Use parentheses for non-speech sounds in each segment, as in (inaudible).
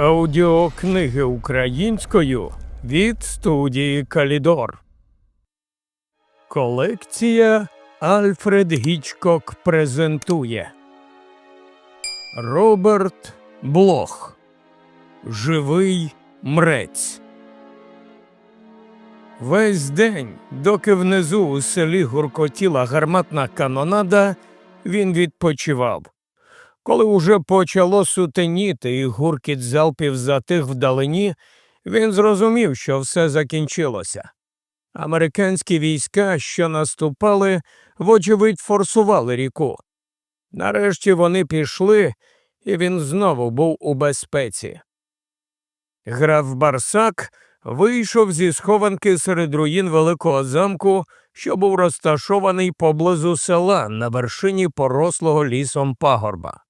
Аудіокниги українською від студії Калідор. Колекція Альфред Гічкок презентує Роберт Блох Живий мрець. Весь день, доки внизу у селі гуркотіла гарматна канонада, він відпочивав. Коли уже почало сутеніти і гуркіт залпів затих вдалині, він зрозумів, що все закінчилося. Американські війська, що наступали, вочевидь форсували ріку. Нарешті вони пішли, і він знову був у безпеці. Граф Барсак вийшов зі схованки серед руїн великого замку, що був розташований поблизу села на вершині порослого лісом пагорба.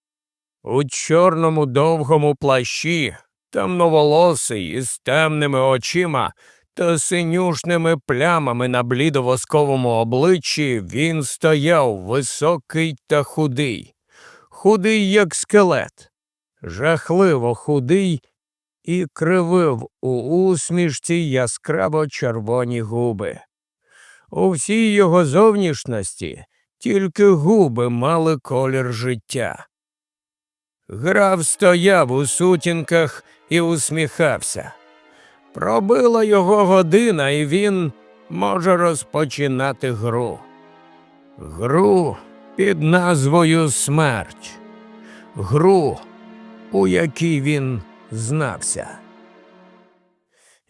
У чорному довгому плащі, темноволосий із темними очима та синюшними плямами на блідовосковому обличчі він стояв високий та худий, худий, як скелет, жахливо худий і кривив у усмішці яскраво червоні губи. У всій його зовнішності тільки губи мали колір життя. Граф стояв у сутінках і усміхався. Пробила його година, і він може розпочинати гру. Гру під назвою Смерть. Гру, у якій він знався.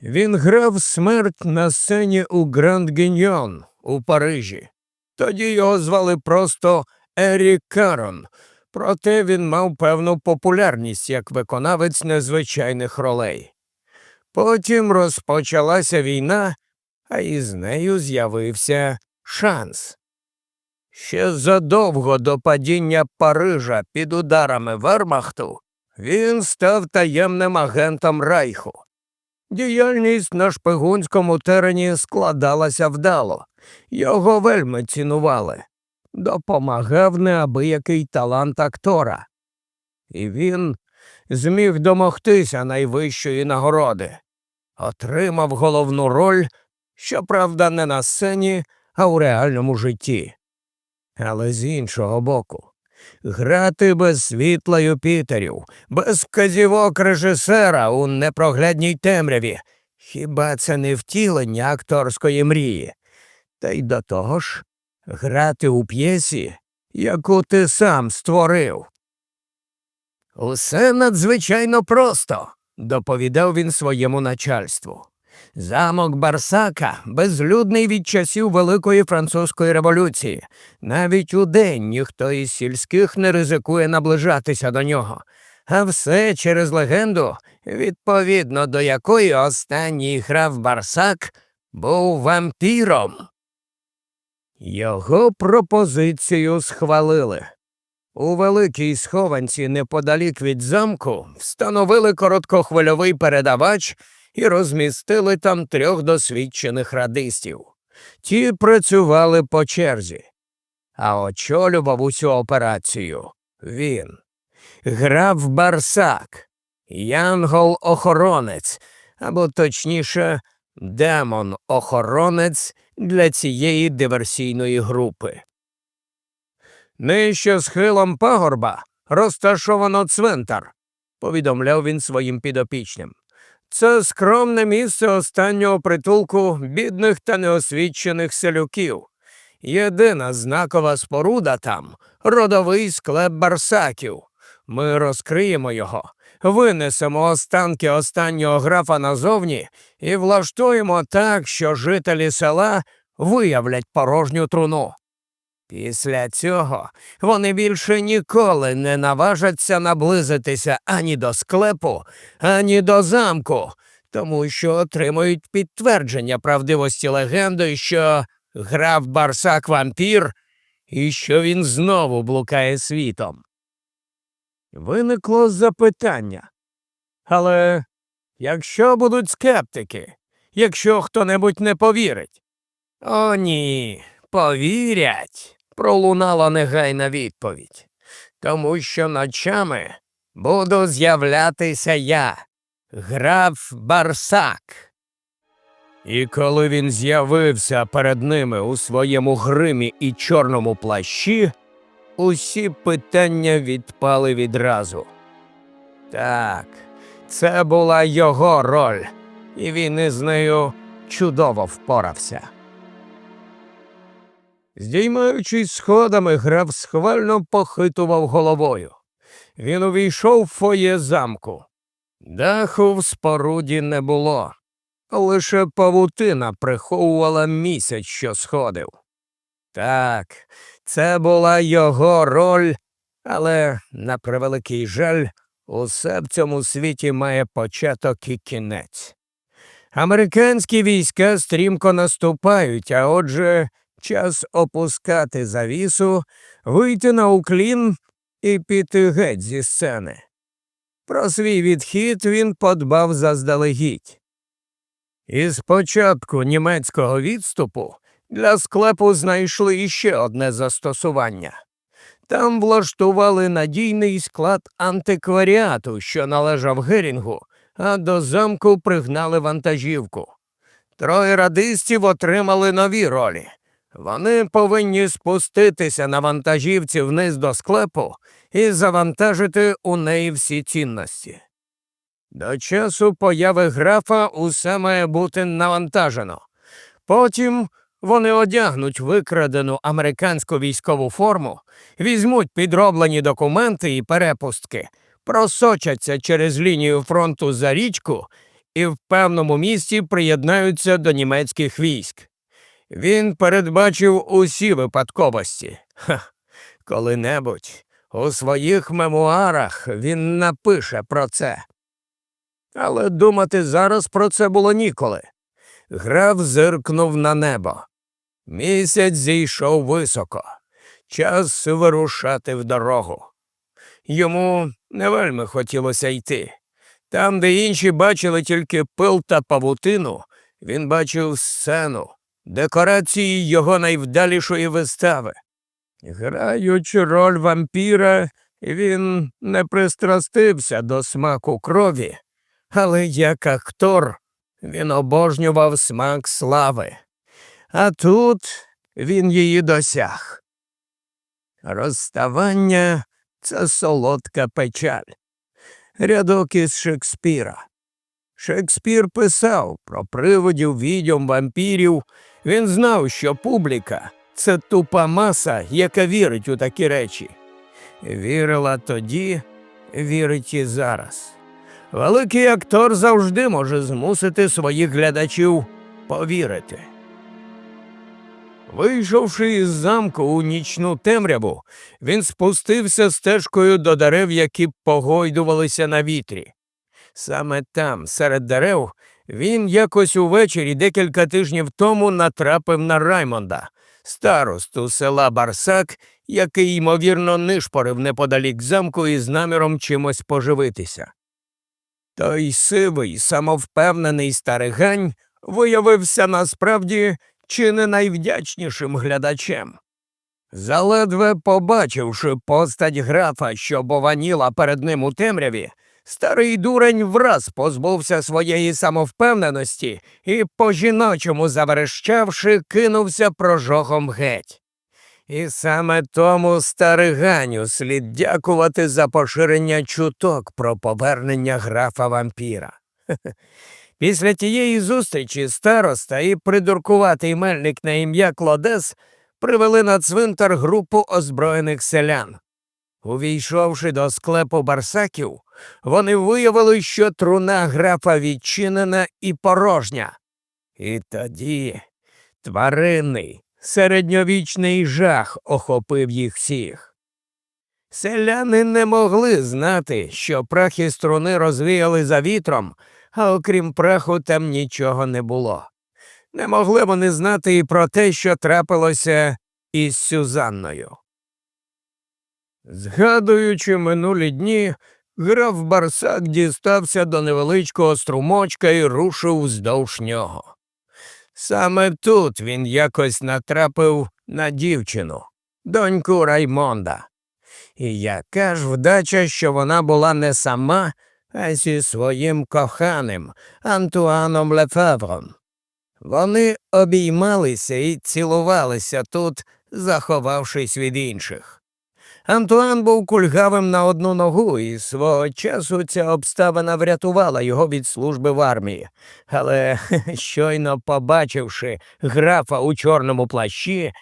Він грав смерть на сцені у Гранд Гіньйон у Парижі. Тоді його звали просто Ерік Карон, проте він мав певну популярність як виконавець незвичайних ролей. Потім розпочалася війна, а із нею з'явився шанс. Ще задовго до падіння Парижа під ударами Вермахту він став таємним агентом Райху. Діяльність на шпигунському терені складалася вдало, його вельми цінували. Допомагав неабиякий талант актора. І він зміг домогтися найвищої нагороди. Отримав головну роль, щоправда, не на сцені, а у реальному житті. Але з іншого боку, грати без світла Юпітерів, без вказівок режисера у непроглядній темряві. Хіба це не втілення акторської мрії? Та й до того ж, грати у п'єсі, яку ти сам створив. Усе надзвичайно просто, доповідав він своєму начальству. Замок Барсака безлюдний від часів Великої Французької революції. Навіть удень ніхто із сільських не ризикує наближатися до нього. А все через легенду, відповідно до якої останній грав Барсак був вампіром. Його пропозицію схвалили. У великій схованці неподалік від замку встановили короткохвильовий передавач і розмістили там трьох досвідчених радистів. Ті працювали по черзі, а очолював усю операцію він. Грав Барсак, Янгол-охоронець, або точніше, демон-охоронець для цієї диверсійної групи. Нижче схилом пагорба розташовано цвинтар, повідомляв він своїм підопічним. Це скромне місце останнього притулку бідних та неосвічених селюків. Єдина знакова споруда там родовий склеп барсаків. Ми розкриємо його, винесемо останки останнього графа назовні і влаштуємо так, що жителі села виявлять порожню труну. Після цього вони більше ніколи не наважаться наблизитися ані до склепу, ані до замку, тому що отримують підтвердження правдивості легенди, що грав барсак вампір і що він знову блукає світом. Виникло запитання. Але якщо будуть скептики, якщо хто небудь не повірить? О, ні, повірять пролунала негайна відповідь. Тому що ночами буду з'являтися я, граф Барсак. І коли він з'явився перед ними у своєму гримі і чорному плащі, усі питання відпали відразу. Так, це була його роль, і він із нею чудово впорався. Здіймаючись сходами, граф схвально похитував головою. Він увійшов в фоє замку. Даху в споруді не було. Лише павутина приховувала місяць, що сходив. Так, це була його роль, але, на превеликий жаль, усе в цьому світі має початок і кінець. Американські війська стрімко наступають, а отже, час опускати завісу, вийти на уклін і піти геть зі сцени. Про свій відхід він подбав заздалегідь. Із початку німецького відступу для склепу знайшли іще одне застосування. Там влаштували надійний склад антикваріату, що належав Герінгу, а до замку пригнали вантажівку. Троє радистів отримали нові ролі. Вони повинні спуститися на вантажівці вниз до склепу і завантажити у неї всі цінності. До часу появи графа усе має бути навантажено. Потім вони одягнуть викрадену американську військову форму, візьмуть підроблені документи і перепустки, просочаться через лінію фронту за річку і в певному місці приєднаються до німецьких військ. Він передбачив усі випадковості. Коли-небудь у своїх мемуарах він напише про це. Але думати зараз про це було ніколи. Граф зиркнув на небо. Місяць зійшов високо. Час вирушати в дорогу. Йому не вельми хотілося йти. Там, де інші бачили тільки пил та павутину, він бачив сцену, декорації його найвдалішої вистави. Граючи роль вампіра, він не пристрастився до смаку крові, але як актор він обожнював смак слави. А тут він її досяг. Розставання це солодка печаль. Рядок із Шекспіра. Шекспір писав про приводів, відьом, вампірів. Він знав, що публіка це тупа маса, яка вірить у такі речі. Вірила тоді, вірить і зараз. Великий актор завжди може змусити своїх глядачів повірити. Вийшовши із замку у нічну темряву, він спустився стежкою до дерев, які погойдувалися на вітрі. Саме там, серед дерев, він якось увечері декілька тижнів тому натрапив на Раймонда, старосту села Барсак, який, ймовірно, нишпорив неподалік замку із наміром чимось поживитися. Той сивий, самовпевнений старигань виявився насправді чи не найвдячнішим глядачем. Заледве побачивши постать графа, що бованіла перед ним у темряві, старий дурень враз позбувся своєї самовпевненості і, по жіночому заверещавши, кинувся прожогом геть. І саме тому стариганю слід дякувати за поширення чуток про повернення графа вампіра. (laughs) Після тієї зустрічі староста і придуркуватий мельник на ім'я Клодес привели на цвинтар групу озброєних селян. Увійшовши до склепу барсаків, вони виявили, що труна графа відчинена і порожня. І тоді тваринний, середньовічний жах охопив їх всіх. Селяни не могли знати, що прах і струни розвіяли за вітром, а окрім праху там нічого не було. Не могли вони знати і про те, що трапилося із Сюзанною. Згадуючи минулі дні, граф Барсак дістався до невеличкого струмочка і рушив вздовж нього. Саме тут він якось натрапив на дівчину, доньку Раймонда. І яка ж вдача, що вона була не сама, зі своїм коханим Антуаном Лефевром. Вони обіймалися і цілувалися тут, заховавшись від інших. Антуан був кульгавим на одну ногу, і свого часу ця обставина врятувала його від служби в армії. Але (laughs) щойно побачивши графа у чорному плащі,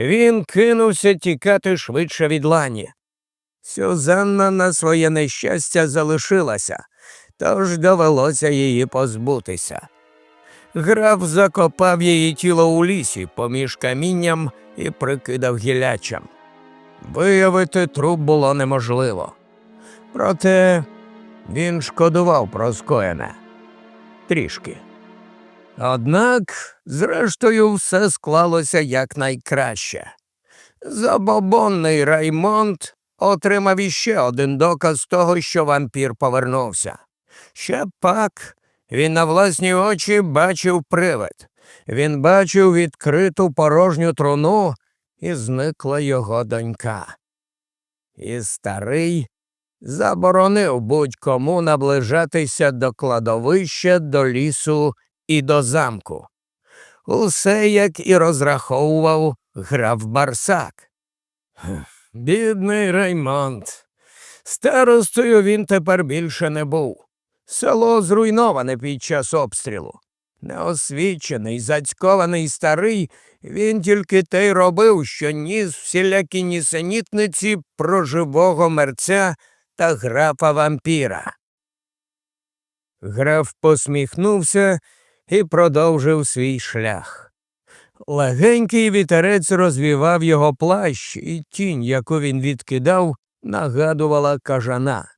він кинувся тікати швидше від лані. Сюзанна на своє нещастя залишилася, тож довелося її позбутися. Граф закопав її тіло у лісі поміж камінням і прикидав гілячам. Виявити труп було неможливо. Проте він шкодував про скоєне трішки. Однак, зрештою, все склалося якнайкраще. Забобонний Раймонд отримав іще один доказ того, що вампір повернувся. Ще пак він на власні очі бачив привид. Він бачив відкриту порожню труну, і зникла його донька. І старий заборонив будь-кому наближатися до кладовища, до лісу і до замку. Усе, як і розраховував граф Барсак. Бідний Раймонд. Старостою він тепер більше не був. Село зруйноване під час обстрілу. Неосвічений, зацькований старий, він тільки те й робив, що ніс всілякі нісенітниці про живого мерця та графа вампіра. Граф посміхнувся і продовжив свій шлях. Легенький вітерець розвівав його плащ, і тінь, яку він відкидав, нагадувала кажана.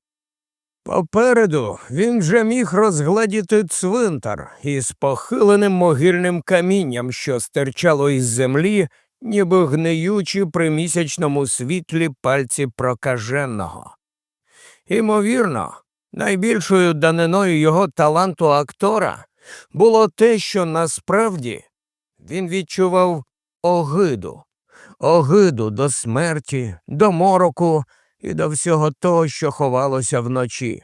Попереду він вже міг розгледіти цвинтар із похиленим могильним камінням, що стирчало із землі, ніби гниючі при місячному світлі пальці прокаженого. Імовірно, найбільшою даниною його таланту актора було те, що насправді він відчував огиду, огиду до смерті, до мороку і до всього того, що ховалося вночі.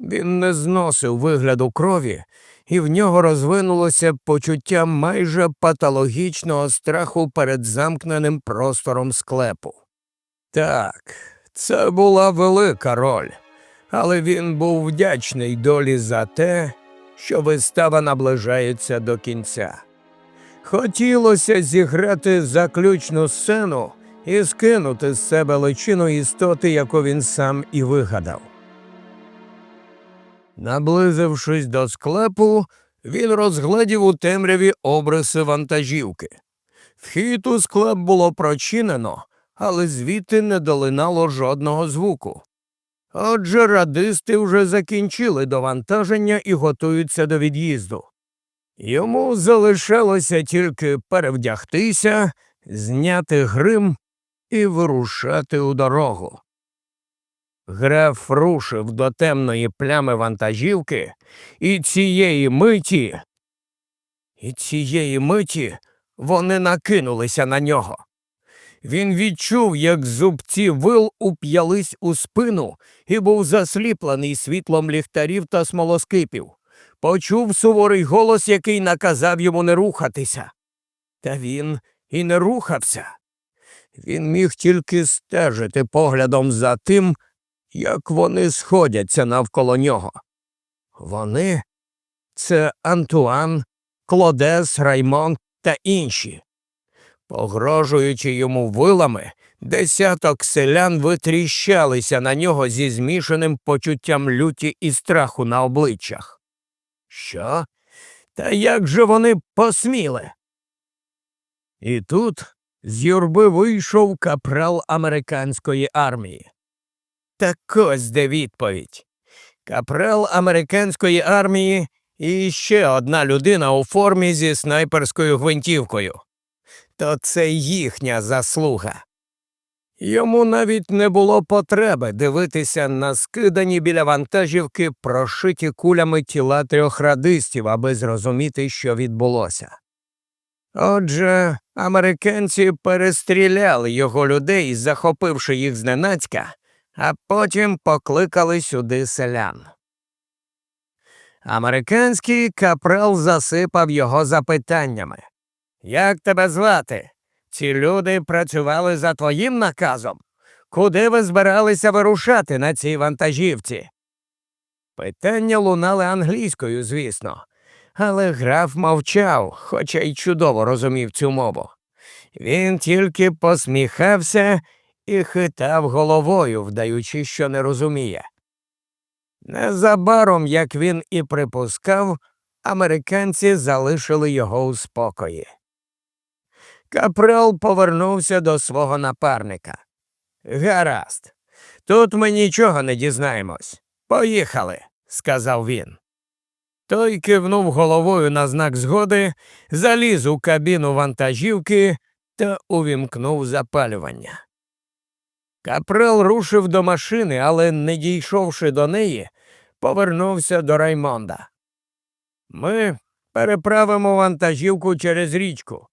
Він не зносив вигляду крові, і в нього розвинулося почуття майже патологічного страху перед замкненим простором склепу. Так, це була велика роль, але він був вдячний долі за те, що вистава наближається до кінця. Хотілося зіграти заключну сцену і скинути з себе личину істоти, яку він сам і вигадав. Наблизившись до склепу, він розгледів у темряві обриси вантажівки. Вхід у склеп було прочинено, але звідти не долинало жодного звуку. Отже, радисти вже закінчили довантаження і готуються до від'їзду. Йому залишалося тільки перевдягтися, зняти грим і вирушати у дорогу. Граф рушив до темної плями вантажівки, і цієї миті, і цієї миті вони накинулися на нього. Він відчув, як зубці вил уп'ялись у спину і був засліплений світлом ліхтарів та смолоскипів. Почув суворий голос, який наказав йому не рухатися. Та він і не рухався. Він міг тільки стежити поглядом за тим, як вони сходяться навколо нього. Вони це Антуан, Клодес, Раймон та інші. Погрожуючи йому вилами, десяток селян витріщалися на нього зі змішаним почуттям люті і страху на обличчях. Що? Та як же вони посміли? І тут з юрби вийшов капрал американської армії. Так ось де відповідь. Капрал американської армії і ще одна людина у формі зі снайперською гвинтівкою. То це їхня заслуга. Йому навіть не було потреби дивитися на скидані біля вантажівки прошиті кулями тіла трьох радистів, аби зрозуміти, що відбулося. Отже, американці перестріляли його людей, захопивши їх зненацька, а потім покликали сюди селян. Американський капрал засипав його запитаннями. Як тебе звати? Ці люди працювали за твоїм наказом? Куди ви збиралися вирушати на цій вантажівці? Питання лунали англійською, звісно, але граф мовчав, хоча й чудово розумів цю мову. Він тільки посміхався і хитав головою, вдаючи, що не розуміє. Незабаром, як він і припускав, американці залишили його у спокої. Капрал повернувся до свого напарника. Гаразд, тут ми нічого не дізнаємось. Поїхали, сказав він. Той кивнув головою на знак згоди, заліз у кабіну вантажівки та увімкнув запалювання. Капрал рушив до машини, але, не дійшовши до неї, повернувся до Раймонда. Ми переправимо вантажівку через річку.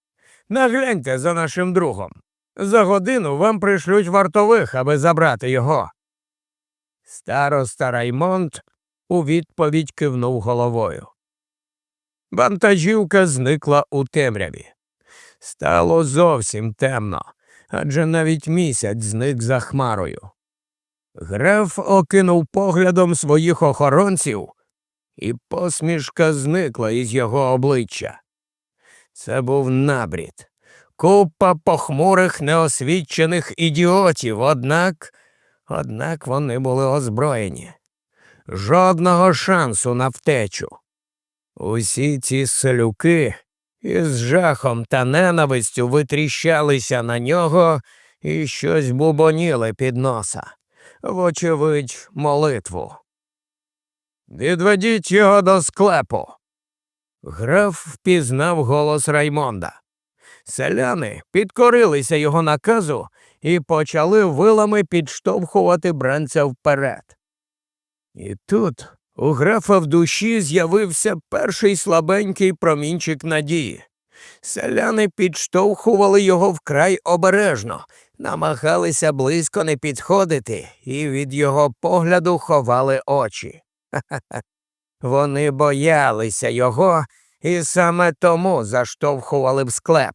Нагляньте за нашим другом. За годину вам пришлють вартових, аби забрати його. Староста Раймонд у відповідь кивнув головою. Вантажівка зникла у темряві. Стало зовсім темно, адже навіть місяць зник за хмарою. Граф окинув поглядом своїх охоронців, і посмішка зникла із його обличчя. Це був набрід, купа похмурих неосвічених ідіотів, однак, однак вони були озброєні. Жодного шансу на втечу. Усі ці селюки із жахом та ненавистю витріщалися на нього і щось бубоніли під носа, вочевидь, молитву. Відведіть його до склепу. Граф впізнав голос Раймонда. Селяни підкорилися його наказу і почали вилами підштовхувати бранця вперед. І тут у графа в душі з'явився перший слабенький промінчик надії. Селяни підштовхували його вкрай обережно, намагалися близько не підходити і від його погляду ховали очі. Ха-ха-ха. (laughs) Вони боялися його і саме тому заштовхували в склеп.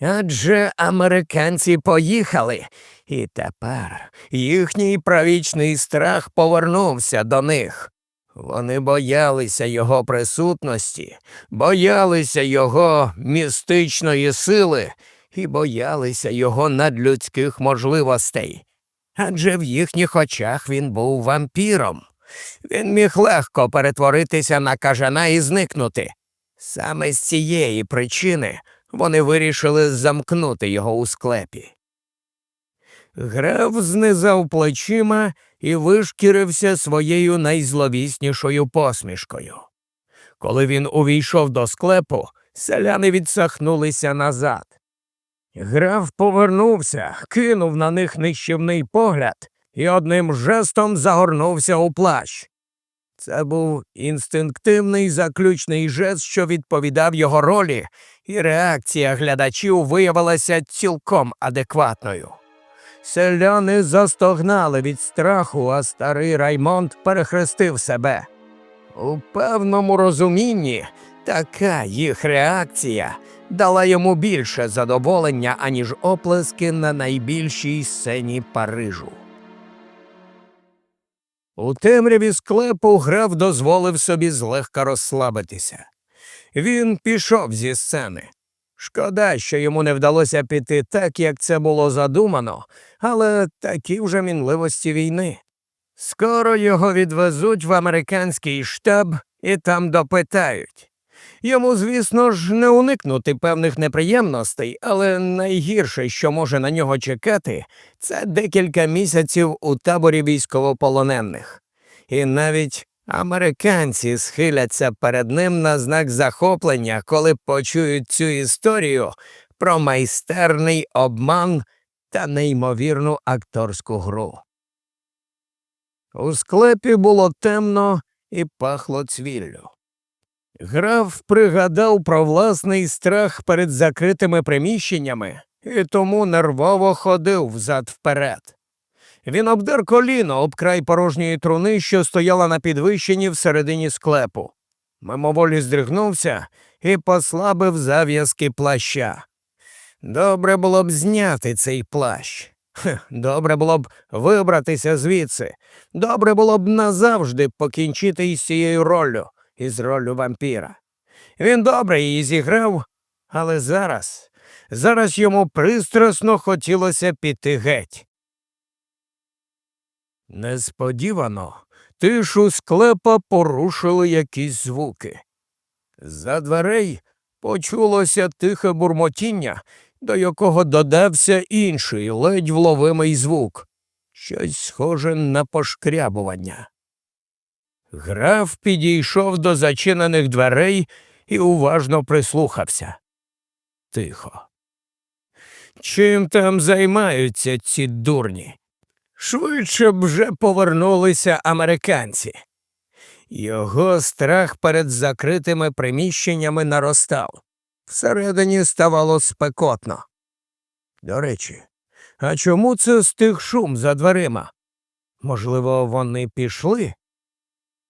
Адже американці поїхали, і тепер їхній правічний страх повернувся до них. Вони боялися його присутності, боялися його містичної сили і боялися його надлюдських можливостей. Адже в їхніх очах він був вампіром. Він міг легко перетворитися на кажана і зникнути. Саме з цієї причини вони вирішили замкнути його у склепі. Граф знизав плечима і вишкірився своєю найзловіснішою посмішкою. Коли він увійшов до склепу, селяни відсахнулися назад. Граф повернувся, кинув на них нищівний погляд і одним жестом загорнувся у плащ. Це був інстинктивний заключний жест, що відповідав його ролі, і реакція глядачів виявилася цілком адекватною. Селяни застогнали від страху, а старий Раймонд перехрестив себе. У певному розумінні така їх реакція дала йому більше задоволення, аніж оплески на найбільшій сцені Парижу. У темряві склепу граф дозволив собі злегка розслабитися. Він пішов зі сцени. Шкода, що йому не вдалося піти так, як це було задумано, але такі вже мінливості війни. Скоро його відвезуть в американський штаб і там допитають. Йому, звісно ж, не уникнути певних неприємностей, але найгірше, що може на нього чекати, це декілька місяців у таборі військовополонених. І навіть американці схиляться перед ним на знак захоплення, коли почують цю історію про майстерний обман та неймовірну акторську гру. У склепі було темно і пахло цвіллю. Граф пригадав про власний страх перед закритими приміщеннями і тому нервово ходив взад вперед. Він обдер коліно об край порожньої труни, що стояла на підвищенні всередині склепу. мимоволі здригнувся і послабив зав'язки плаща. Добре було б зняти цей плащ. Добре було б вибратися звідси. Добре було б назавжди покінчити із цією роллю, із роллю вампіра. Він добре її зіграв, але зараз, зараз йому пристрасно хотілося піти геть. Несподівано тишу склепа порушили якісь звуки. За дверей почулося тихе бурмотіння, до якого додався інший ледь вловимий звук щось схоже на пошкрябування. Граф підійшов до зачинених дверей і уважно прислухався. Тихо. Чим там займаються ці дурні? Швидше б вже повернулися американці. Його страх перед закритими приміщеннями наростав. Всередині ставало спекотно. До речі, а чому це стих шум за дверима? Можливо, вони пішли?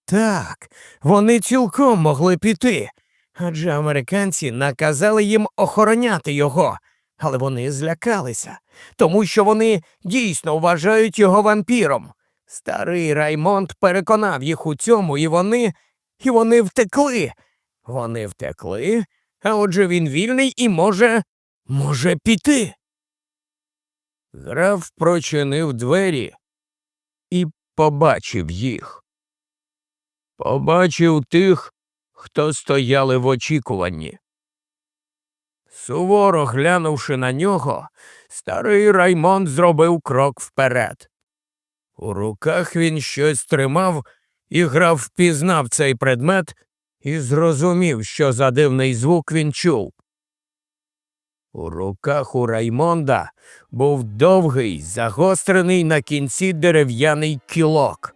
Так, вони цілком могли піти, адже американці наказали їм охороняти його, але вони злякалися, тому що вони дійсно вважають його вампіром. Старий Раймонд переконав їх у цьому, і вони. і вони втекли. Вони втекли, а отже він вільний і може. може піти. Граф прочинив двері і побачив їх. Побачив тих, хто стояли в очікуванні. Суворо глянувши на нього, старий Раймонд зробив крок вперед. У руках він щось тримав, і граф впізнав цей предмет і зрозумів, що за дивний звук він чув. У руках у Раймонда був довгий, загострений на кінці дерев'яний кілок.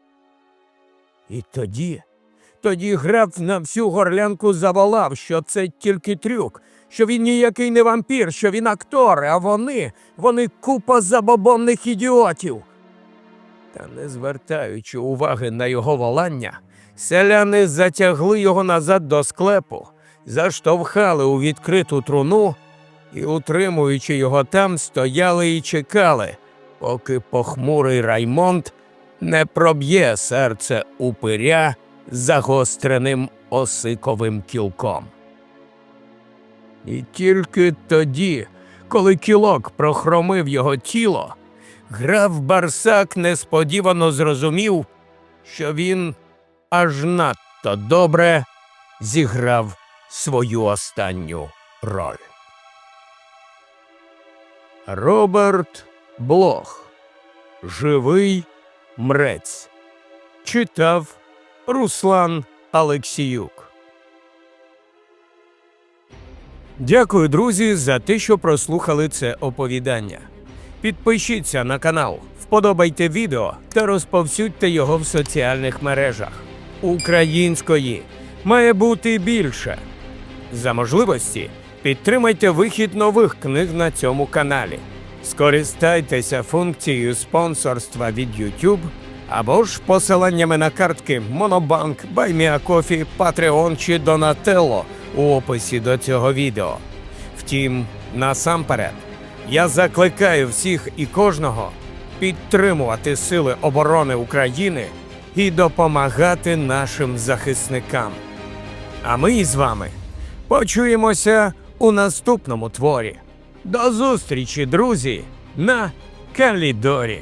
І тоді, тоді граф на всю горлянку заволав, що це тільки трюк, що він ніякий не вампір, що він актор, а вони, вони купа забобонних ідіотів. Та не звертаючи уваги на його волання, селяни затягли його назад до склепу, заштовхали у відкриту труну і, утримуючи його там, стояли і чекали, поки похмурий Раймонд не проб'є серце упиря загостреним осиковим кілком. І тільки тоді, коли кілок прохромив його тіло, граф Барсак несподівано зрозумів, що він аж надто добре зіграв свою останню роль. Роберт Блох. Живий мрець. Читав Руслан Алексіюк. Дякую, друзі, за те, що прослухали це оповідання. Підпишіться на канал, вподобайте відео та розповсюдьте його в соціальних мережах. Української має бути більше. За можливості підтримайте вихід нових книг на цьому каналі. Скористайтеся функцією спонсорства від YouTube або ж посиланнями на картки Monobank, BuyMeACoffee, Patreon чи Donatello у описі до цього відео. Втім, насамперед, я закликаю всіх і кожного підтримувати Сили оборони України і допомагати нашим захисникам. А ми з вами почуємося у наступному творі. До зустрічі, друзі, на Калідорі.